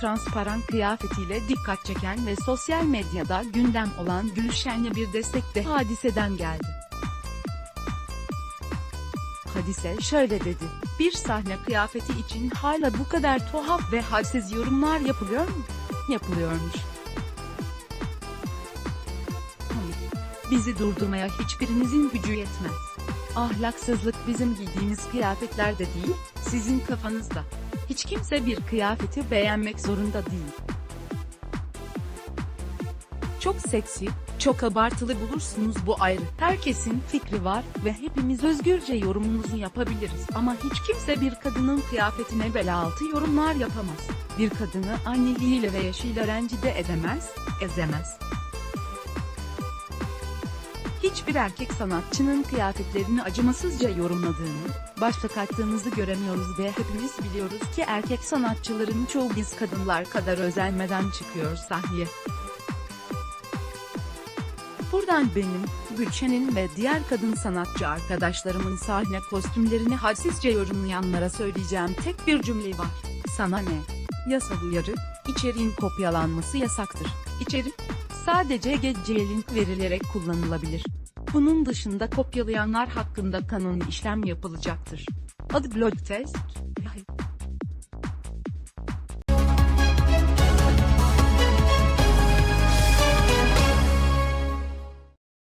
transparan kıyafetiyle dikkat çeken ve sosyal medyada gündem olan Gülşen'le bir destek de hadiseden geldi. Hadise şöyle dedi, bir sahne kıyafeti için hala bu kadar tuhaf ve hadsiz yorumlar yapılıyor mu? Yapılıyormuş. Bizi durdurmaya hiçbirinizin gücü yetmez. Ahlaksızlık bizim giydiğimiz kıyafetlerde değil, sizin kafanızda. Hiç kimse bir kıyafeti beğenmek zorunda değil. Çok seksi, çok abartılı bulursunuz bu ayrı. Herkesin fikri var ve hepimiz özgürce yorumumuzu yapabiliriz. Ama hiç kimse bir kadının kıyafetine bel altı yorumlar yapamaz. Bir kadını anneliğiyle ve yaşıyla rencide edemez, ezemez. Hiçbir erkek sanatçının kıyafetlerini acımasızca yorumladığını, başta kattığınızı göremiyoruz ve hepimiz biliyoruz ki erkek sanatçıların çoğu biz kadınlar kadar özenmeden çıkıyor sahneye. Buradan benim, Gülşen'in ve diğer kadın sanatçı arkadaşlarımın sahne kostümlerini hadsizce yorumlayanlara söyleyeceğim tek bir cümle var. Sana ne? Yasal uyarı, içeriğin kopyalanması yasaktır. İçerik, sadece gece link verilerek kullanılabilir. Bunun dışında kopyalayanlar hakkında kanuni işlem yapılacaktır. Adı Blog Test,